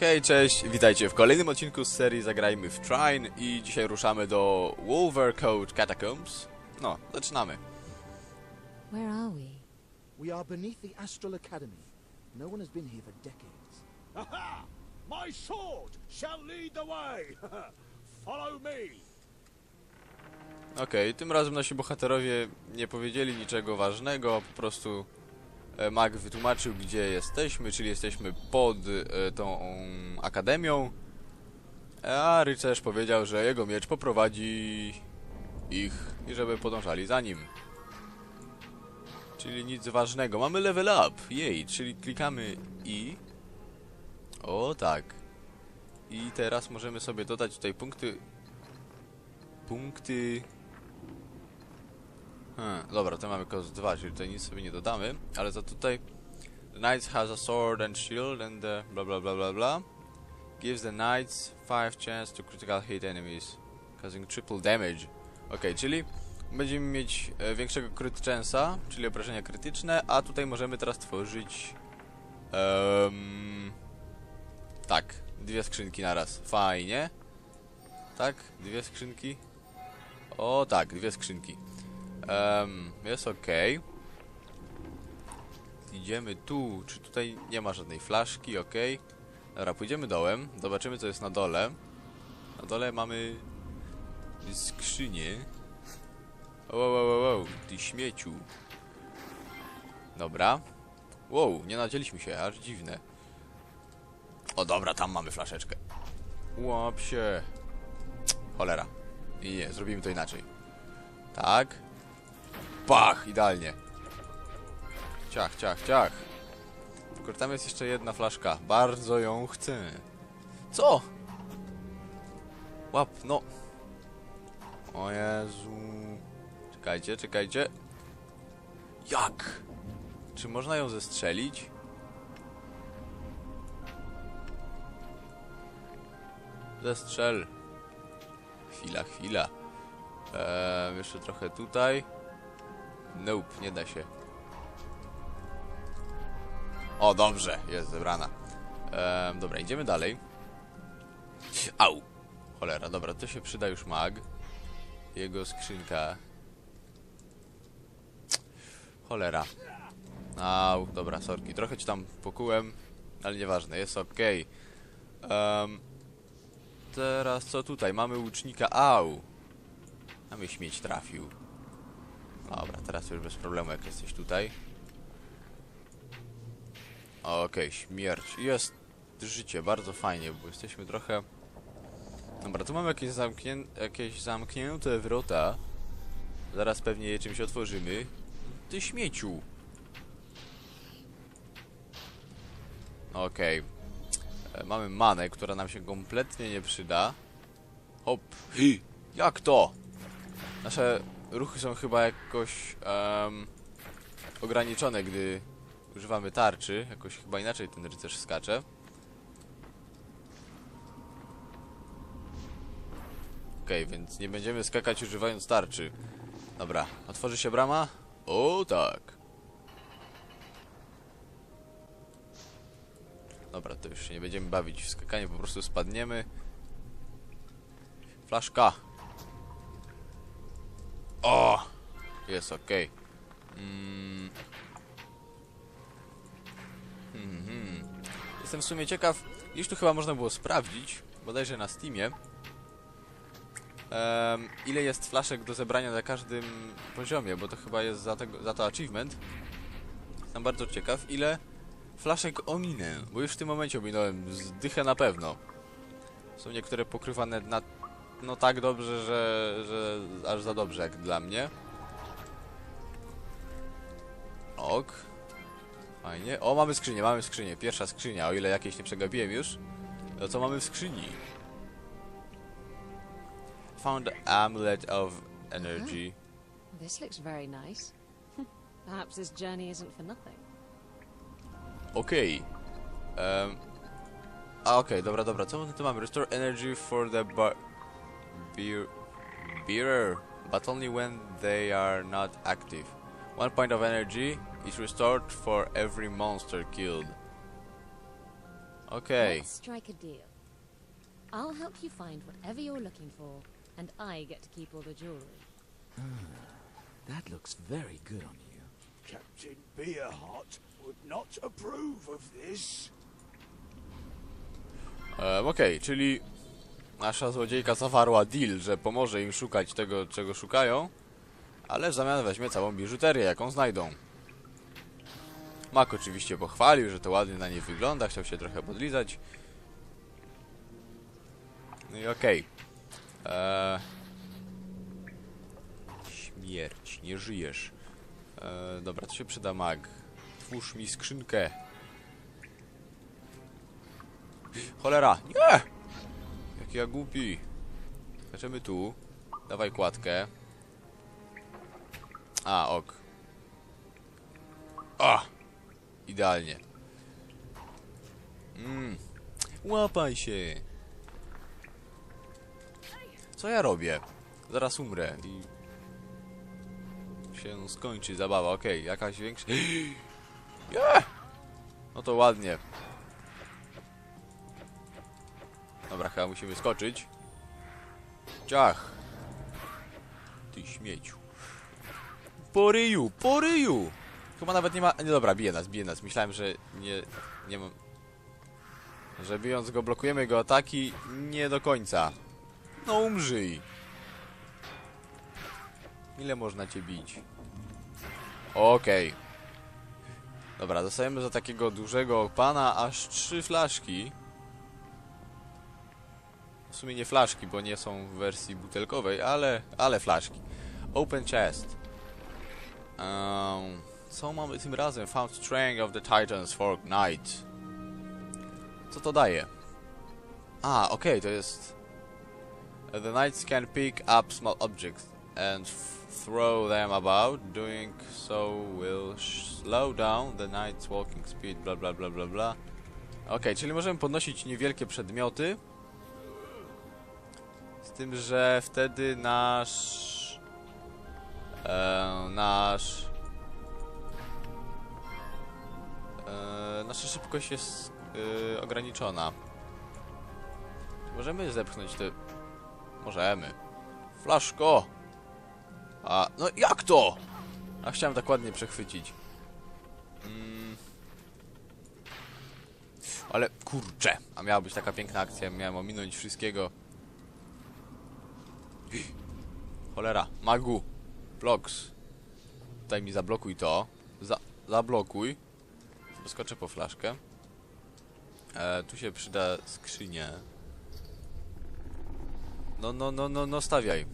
Hej, cześć, witajcie w kolejnym odcinku z serii Zagrajmy w Trine i dzisiaj ruszamy do Wolvercoat Catacombs. No, zaczynamy. Where are we? We are beneath the Astral Academy. No one has been here for decades. Aha! My sword shall lead the way! Follow me! Okej, tym razem nasi bohaterowie nie powiedzieli niczego ważnego, po prostu e, Mag wytłumaczył gdzie jesteśmy, czyli jesteśmy pod e, tą akademią, a rycerz powiedział, że jego miecz poprowadzi ich i żeby podążali za nim. Czyli nic ważnego. Mamy level up, jej, czyli klikamy i... O tak. I teraz możemy sobie dodać tutaj punkty... Punkty... Hmm, dobra, to mamy cost 2, czyli tutaj nic sobie nie dodamy, ale za tutaj The Knight has a sword and shield and the bla bla bla bla bla gives the Knights 5 chance to critical hit enemies causing triple damage. Ok, czyli będziemy mieć e, większego crit chance'a, czyli obrażenia krytyczne, a tutaj możemy teraz tworzyć em, tak, dwie skrzynki naraz. Fajnie. Tak, dwie skrzynki. O tak, dwie skrzynki. Um, jest ok. Idziemy tu. Czy tutaj nie ma żadnej flaszki? Ok. Dobra, pójdziemy dołem. Zobaczymy, co jest na dole. Na dole mamy skrzynię. Wow, wow, wow, wow, ty śmieciu. Dobra. Wow, nie nadzieliśmy się, aż dziwne. O dobra, tam mamy flaszeczkę. Łap się. Cholera. Nie, nie, zrobimy to inaczej. Tak. Pach, idealnie. Ciach, ciach, ciach. Tylko tam jest jeszcze jedna flaszka. Bardzo ją chcę. Co? Łap, no. O Jezu. Czekajcie, czekajcie. Jak? Czy można ją zestrzelić? Zestrzel. Chwila, chwila. Eee, jeszcze trochę tutaj. Nope, nie da się. O, dobrze, jest zebrana. Eee, dobra, idziemy dalej. Au! Cholera, dobra, to się przyda już mag. Jego skrzynka. Cholera. Au, dobra, sorki. Trochę ci tam pokułem, ale nieważne, jest ok. Teraz co tutaj? Mamy łucznika. Au! A mnie śmieć trafił. Dobra, teraz już bez problemu, jak jesteś tutaj. Okej, śmierć. Jest życie, bardzo fajnie, bo jesteśmy trochę... Dobra, tu mamy jakieś, zamknię... jakieś zamknięte wrota. Zaraz pewnie je czymś otworzymy. Ty śmieciu! Okej. E, Mamy manę, która nam się kompletnie nie przyda. Hop. Hi! Jak to? Nasze ruchy są chyba jakoś em, ograniczone, gdy używamy tarczy. Jakoś chyba inaczej ten rycerz skacze. Okej, więc nie będziemy skakać używając tarczy. Dobra, otworzy się brama? O tak. Dobra, to już nie będziemy bawić w skakanie, po prostu spadniemy. Flaszka. O! Jest ok. Mm. Hmm, hmm. Jestem w sumie ciekaw, już tu chyba można było sprawdzić, bodajże na Steamie, em, ile jest flaszek do zebrania na każdym poziomie, bo to chyba jest za, tego, za to achievement. Jestem bardzo ciekaw, ile flaszek ominę, bo już w tym momencie ominąłem zdychę na pewno. Są niektóre pokrywane na no tak dobrze, że, że aż za dobrze jak dla mnie. Ok. Fajnie. O, mamy skrzynię, mamy skrzynię. Pierwsza skrzynia, o ile jakieś nie przegapiłem już. No co mamy w skrzyni? Found amulet of energy. This looks very nice. Perhaps this journey isn't for nothing. Okej. Em, a okej, dobra, dobra. Co my tu mamy? Restore energy for the bar... Beer... Bearer, but only when they are not active. One point of energy is restored for every monster killed. Okay. Let's strike a deal. I'll help you find whatever you're looking for, and I get to keep all the jewelry. That looks very good on you. Captain Beerheart would not approve of this. Um, Okej, czyli nasza złodziejka zawarła deal, że pomoże im szukać tego, czego szukają, ale w zamian weźmie całą biżuterię, jaką znajdą. Mak oczywiście pochwalił, że to ładnie na niej wygląda, chciał się trochę podlizać. No i okej. Eee... Śmierć, nie żyjesz. Eee, dobra, to się przyda mag. Twórz mi skrzynkę. Cholera, nie! Ja głupi. Skaczemy tu. Dawaj kładkę. A, ok. A! Idealnie. Mm. Łapaj się. Co ja robię? Zaraz umrę i... się skończy zabawa. Okej, jakaś większa... Nie! No to ładnie. Dobra, chyba musimy skoczyć. Ciach. Ty śmieciu. Po ryju, po ryju! Chyba nawet nie ma... Nie, dobra, bije nas, bije nas. Myślałem, że nie... Nie mam... Że bijąc go, blokujemy jego ataki. Nie do końca. No umrzyj. Ile można cię bić? Okej. Dobra, dostajemy za takiego dużego pana aż trzy flaszki. W sumie nie flaszki, bo nie są w wersji butelkowej, ale, ale flaszki. Open chest. Um, co mamy tym razem? Found strength of the Titan's Fork Knight. Co to daje? A, okej, to jest... The knights can pick up small objects and throw them about. Doing so will slow down the knight's walking speed, bla bla bla bla bla. Okej, czyli możemy podnosić niewielkie przedmioty. Z tym, że wtedy nasz... E, nasz... E, nasza szybkość jest e, ograniczona. Możemy zepchnąć te... Możemy. Flaszko! A, no jak to? A chciałem tak ładnie przechwycić. Mm. Ale kurczę, a miała być taka piękna akcja, miałem ominąć wszystkiego. Cholera, magu. Blocks. Tutaj mi zablokuj to. Za zablokuj. Skoczę po flaszkę. E, tu się przyda skrzynia. No, no, no, no, no, stawiaj.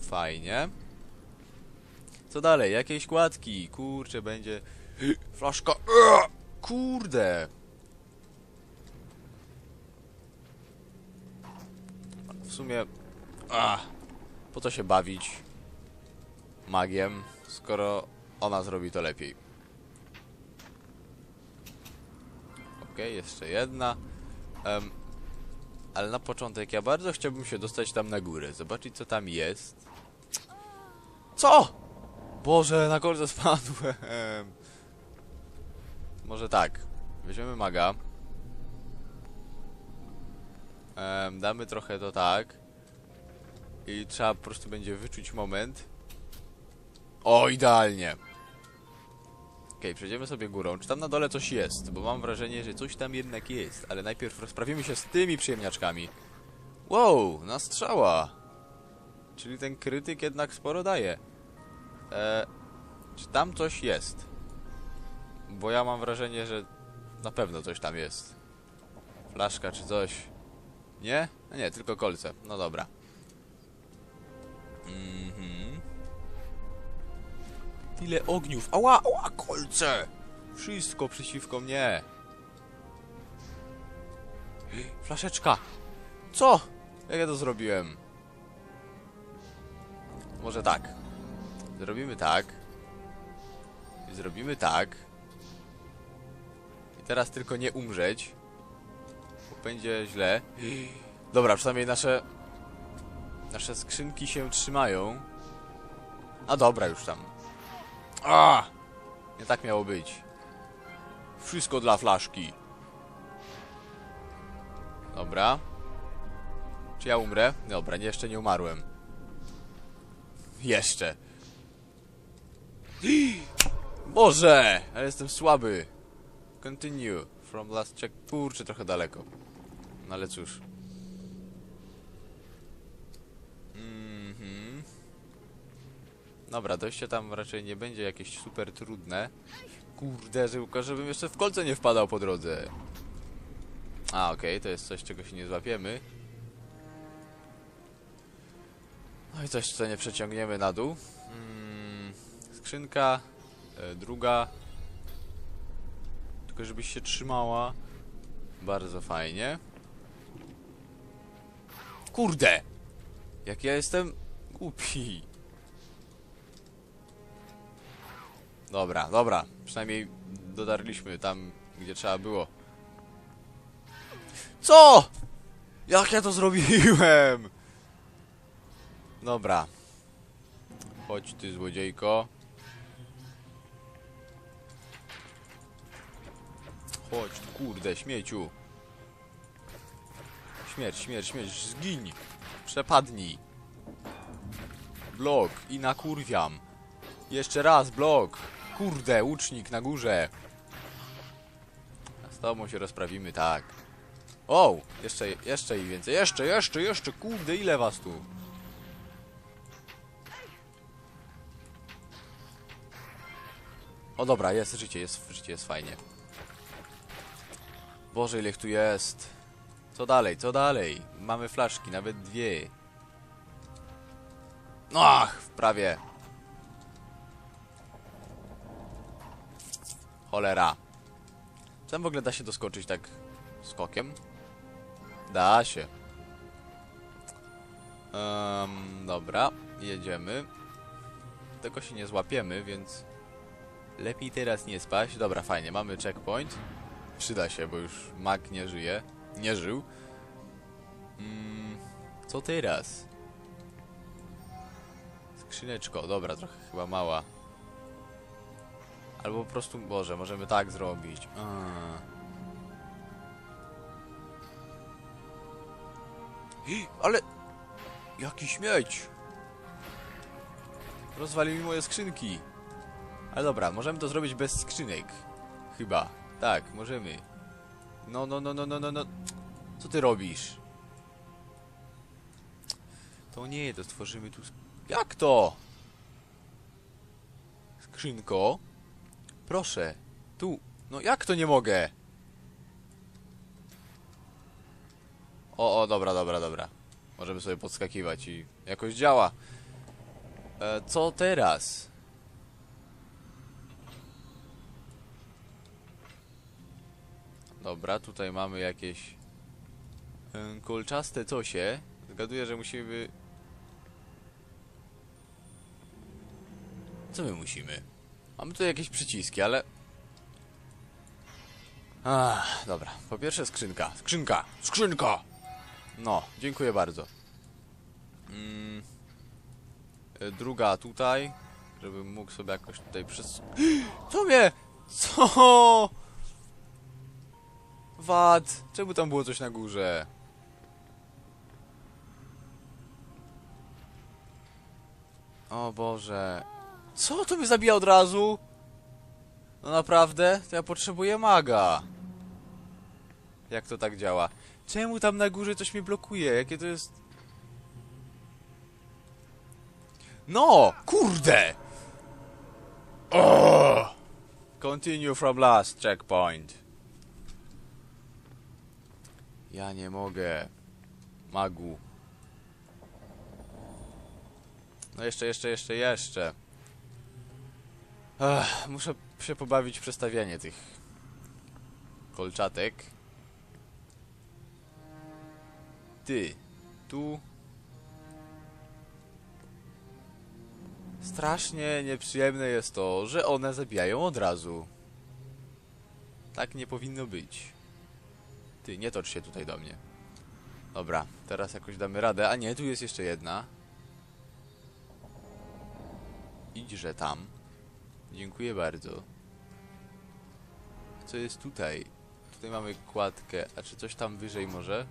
Fajnie. Co dalej? Jakieś kładki. Kurczę, będzie... Flaszka. Kurde. W sumie... Ach, po co się bawić magiem, skoro ona zrobi to lepiej. Okej, jeszcze jedna. Em, ale na początek ja bardzo chciałbym się dostać tam na górę, zobaczyć co tam jest. Co? Boże, na górze spadłem. Może tak. Weźmiemy maga. Em, damy trochę to tak. I trzeba po prostu będzie wyczuć moment. O, idealnie. Okej, przejdziemy sobie górą. Czy tam na dole coś jest? Bo mam wrażenie, że coś tam jednak jest. Ale najpierw rozprawimy się z tymi przyjemniaczkami. Wow, na strzała. Czyli ten krytyk jednak sporo daje. E, czy tam coś jest? Bo ja mam wrażenie, że na pewno coś tam jest. Flaszka czy coś. Nie? No nie, tylko kolce. No dobra. Mhm. Tyle ogniów. Ała, ała, kolce! Wszystko przeciwko mnie. Flaszeczka. Co? Jak ja to zrobiłem? Może tak. Zrobimy tak. Zrobimy tak. I teraz tylko nie umrzeć. Bo będzie źle. Dobra, przynajmniej nasze... Nasze skrzynki się trzymają. A dobra, już tam. A! Nie tak miało być. Wszystko dla flaszki. Dobra. Czy ja umrę? Dobra, nie, jeszcze nie umarłem. Jeszcze. Boże! Ale jestem słaby. Continue. From last check. Kurczę, trochę daleko. No ale cóż. Mhm. Dobra, dojście tam raczej nie będzie jakieś super trudne. Kurde, żyłka, żebym jeszcze w kolce nie wpadał po drodze. A, okej, to jest coś, czego się nie złapiemy. No i coś, co nie przeciągniemy na dół. Mm, skrzynka, e, druga. Tylko żebyś się trzymała. Bardzo fajnie. Kurde! Jak ja jestem głupi. Dobra, dobra. Przynajmniej dotarliśmy tam, gdzie trzeba było. Co? Jak ja to zrobiłem? Dobra. Chodź ty złodziejko. Chodź kurde, śmieciu. Śmierć, śmierć, śmierć, zgiń. Przepadnij. Blok i nakurwiam. Jeszcze raz blok. Kurde, łucznik na górze. Z tobą się rozprawimy, tak. O! Jeszcze, jeszcze i więcej. Jeszcze, jeszcze, jeszcze. Kurde, ile was tu? O dobra, jest życie, jest życie, jest fajnie. Boże, ile tu jest. Co dalej, co dalej? Mamy flaszki, nawet dwie. No, ach, prawie. Cholera. Tam w ogóle da się doskoczyć tak skokiem? Da się. Um, dobra, jedziemy. Tego się nie złapiemy, więc lepiej teraz nie spać. Dobra, fajnie, mamy checkpoint. Przyda się, bo już Mac nie żyje. Nie żył. Mm, co teraz? Skrzyneczko, dobra, trochę chyba mała. Albo po prostu, Boże, możemy tak zrobić. Hi, Ale... Jaki śmieć! Rozwalił mi moje skrzynki. Ale dobra, możemy to zrobić bez skrzynek. Chyba. Tak, możemy. No, no, no, no, no, no, no. Co ty robisz? To nie, to stworzymy tu... Jak to? Skrzynko? Proszę. Tu. No jak to nie mogę? O, o, dobra, dobra, dobra. Możemy sobie podskakiwać i jakoś działa. E, co teraz? Dobra, tutaj mamy jakieś kolczaste cosie. Zgaduję, że musimy... Co my musimy? Mamy tutaj jakieś przyciski, ale... Dobra. Po pierwsze skrzynka. Skrzynka! Skrzynka! No, dziękuję bardzo. Mm, e, druga tutaj, żebym mógł sobie jakoś tutaj przez... Co mnie? Co? Wad! Czemu tam było coś na górze? O Boże. Co to mnie zabija od razu? No naprawdę? To ja potrzebuję maga. Jak to tak działa? Czemu tam na górze coś mnie blokuje? Jakie to jest... No! Kurde! O! Continue from last checkpoint. Ja nie mogę. Magu. No jeszcze, jeszcze, jeszcze, jeszcze. Ech, muszę się pobawić w przestawianie tych kolczatek. Ty, tu. Strasznie nieprzyjemne jest to, że one zabijają od razu. Tak nie powinno być. Ty, nie tocz się tutaj do mnie. Dobra, teraz jakoś damy radę. A nie, tu jest jeszcze jedna. Idźże tam. Dziękuję bardzo. Co jest tutaj? Tutaj mamy kładkę. A czy coś tam wyżej może?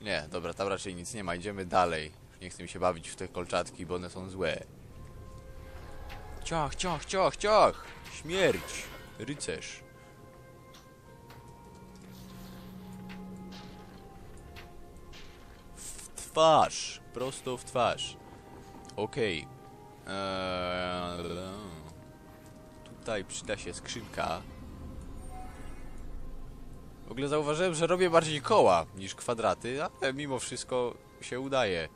Nie, dobra, tam raczej nic nie ma, idziemy dalej. Nie chcę mi się bawić w te kolczatki, bo one są złe. Ciach, ciach, ciach, ciach! Śmierć! Rycerz. Twarz! Prosto w twarz. Okej. Eee, tutaj przyda się skrzynka. W ogóle zauważyłem, że robię bardziej koła niż kwadraty, ale mimo wszystko się udaje.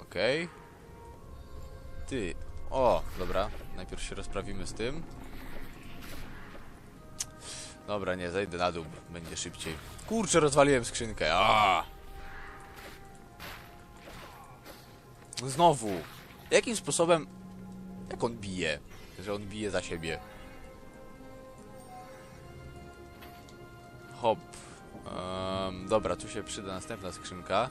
Okej. Ty. O, dobra. Najpierw się rozprawimy z tym. Dobra, nie, zejdę na dół, będzie szybciej. Kurczę, rozwaliłem skrzynkę. A! Znowu. Jakim sposobem... Jak on bije? Że on bije za siebie. Hop. Em, dobra, tu się przyda następna skrzynka.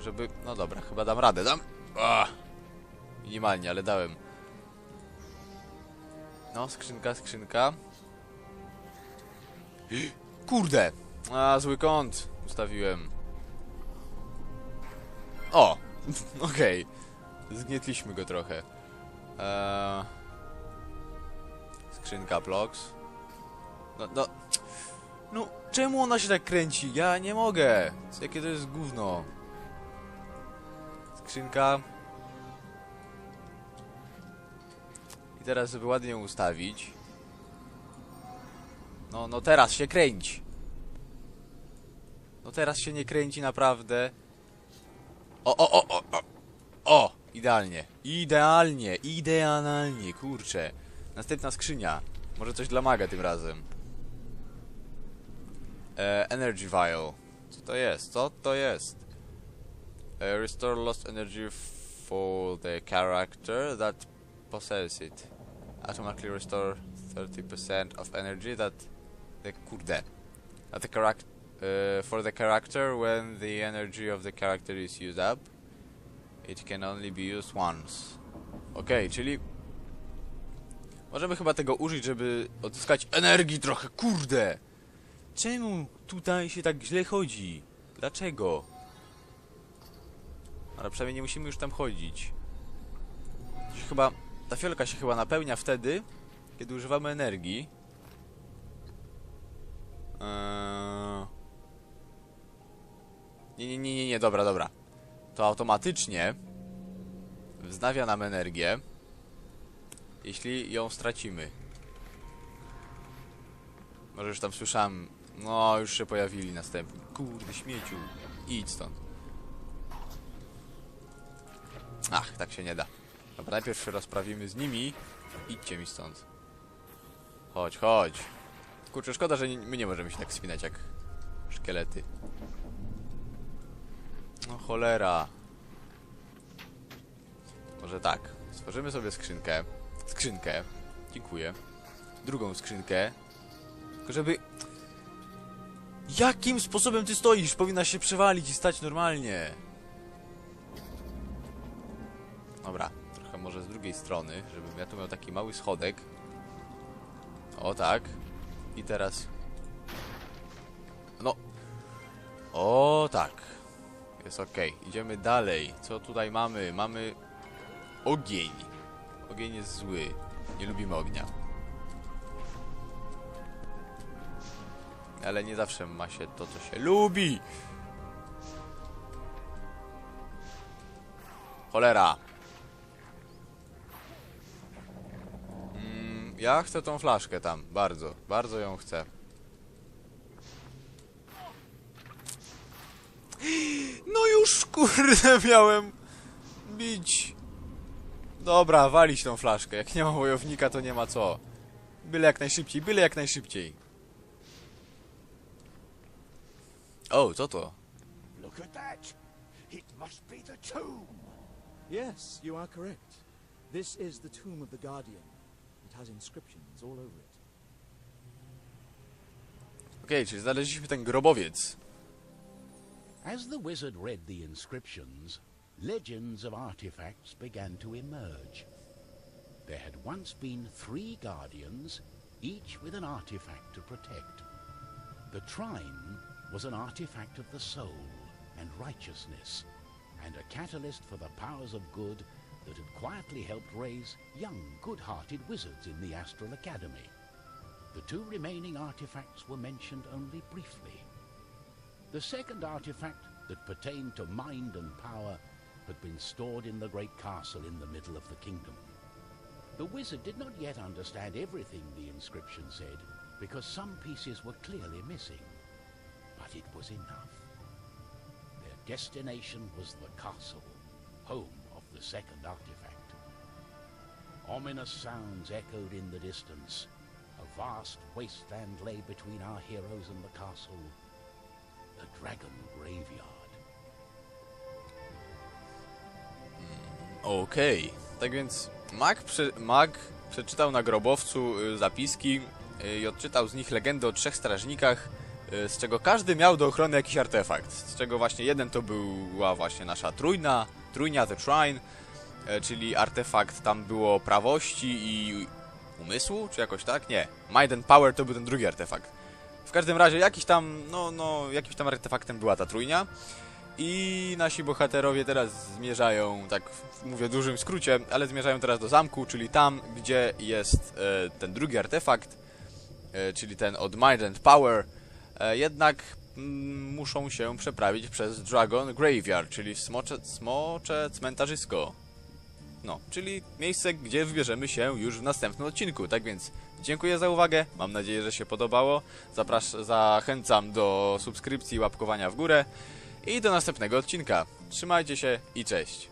Żeby... No dobra, chyba dam radę. Dam... Ah! Minimalnie, ale dałem. No, skrzynka, skrzynka. Kurde! A, zły kąt ustawiłem. O! Okej. Zgnietliśmy go trochę. Eee... Skrzynka blocks. No, no... No, czemu ona się tak kręci? Ja nie mogę! Jakie to jest gówno? Skrzynka. I teraz, żeby ładnie ją ustawić. No, no teraz się kręci. No teraz się nie kręci naprawdę. O, o, o, o, o. O, idealnie. Idealnie, idealnie, kurczę. Następna skrzynia. Może coś dla maga tym razem. E, energy vial. Co to jest? Co to jest? E, restore lost energy for the character that possesses it. Automatically restore 30% of energy that the kurde. That the charac uh, for the character when the energy of the character is used up. It can only be used once. Okej, czyli możemy chyba tego użyć, żeby odzyskać energii trochę, kurde! Czemu tutaj się tak źle chodzi? Dlaczego? Ale przynajmniej nie musimy już tam chodzić. Chyba ta fiolka się chyba napełnia wtedy, kiedy używamy energii. Eee... Nie, nie, nie, nie, nie, dobra, dobra. To automatycznie wznawia nam energię, jeśli ją stracimy. Może już tam słyszałem. No, już się pojawili następni. Kurde, śmieciu. Idź stąd. Ach, tak się nie da. Dobra, najpierw się rozprawimy z nimi. Idźcie mi stąd. Chodź, chodź. Kurczę, szkoda, że my nie możemy się tak spinać jak szkielety. No cholera. Może tak. Stworzymy sobie skrzynkę. Skrzynkę. Dziękuję. Drugą skrzynkę. Tylko żeby... Jakim sposobem ty stoisz? Powinna się przewalić i stać normalnie. Dobra, trochę może z drugiej strony, żebym ja tu miał taki mały schodek. O tak. I teraz... No. O tak. Jest ok. Idziemy dalej. Co tutaj mamy? Mamy ogień. Ogień jest zły. Nie lubimy ognia. Ale nie zawsze ma się to, co się lubi. Cholera. Ja chcę tą flaszkę tam. Bardzo, bardzo ją chcę. No już kurde miałem bić. Dobra, walić tą flaszkę. Jak nie ma wojownika, to nie ma co. Byle jak najszybciej, byle jak najszybciej. O, co to? Look at that. It must be the tomb. Yes, you are correct. This is the tomb of the Guardian. It has inscriptions all over it. Okej, czyli znaleźliśmy ten grobowiec. As the wizard read the inscriptions, legends of artifacts began to emerge. There had once been three guardians, each with an artifact to protect. The Trine was an artifact of the soul and righteousness, and a catalyst for the powers of good that had quietly helped raise young, good-hearted wizards in the Astral Academy. The two remaining artifacts were mentioned only briefly. The second artifact that pertained to mind and power had been stored in the great castle in the middle of the kingdom. The wizard did not yet understand everything the inscription said, because some pieces were clearly missing. But it was enough. Their destination was the castle, home the second artifact. Ominous sounds echoed in the distance. A vast wasteland lay between our heroes and the castle. The Dragon Graveyard. Okej, tak więc Mag, prze, Mag przeczytał na grobowcu y, zapiski y, i odczytał z nich legendę o trzech strażnikach, y, z czego każdy miał do ochrony jakiś artefakt. Z czego właśnie jeden to była właśnie nasza trójna, trójnia The Shrine, y, czyli artefakt tam było prawości i umysłu, czy jakoś tak? Nie. Might and Power to był ten drugi artefakt. W każdym razie jakiś tam, no, no, jakimś tam artefaktem była ta trójnia. I nasi bohaterowie teraz zmierzają, tak mówię w dużym skrócie, ale zmierzają teraz do zamku, czyli tam, gdzie jest e, ten drugi artefakt, e, czyli ten od Mind and Power. E, jednak muszą się przeprawić przez Dragon Graveyard, czyli smocze, smocze cmentarzysko. No, czyli miejsce, gdzie wybierzemy się już w następnym odcinku. Tak więc dziękuję za uwagę, mam nadzieję, że się podobało. Zaprasz zachęcam do subskrypcji łapkowania w górę. I do następnego odcinka. Trzymajcie się i cześć.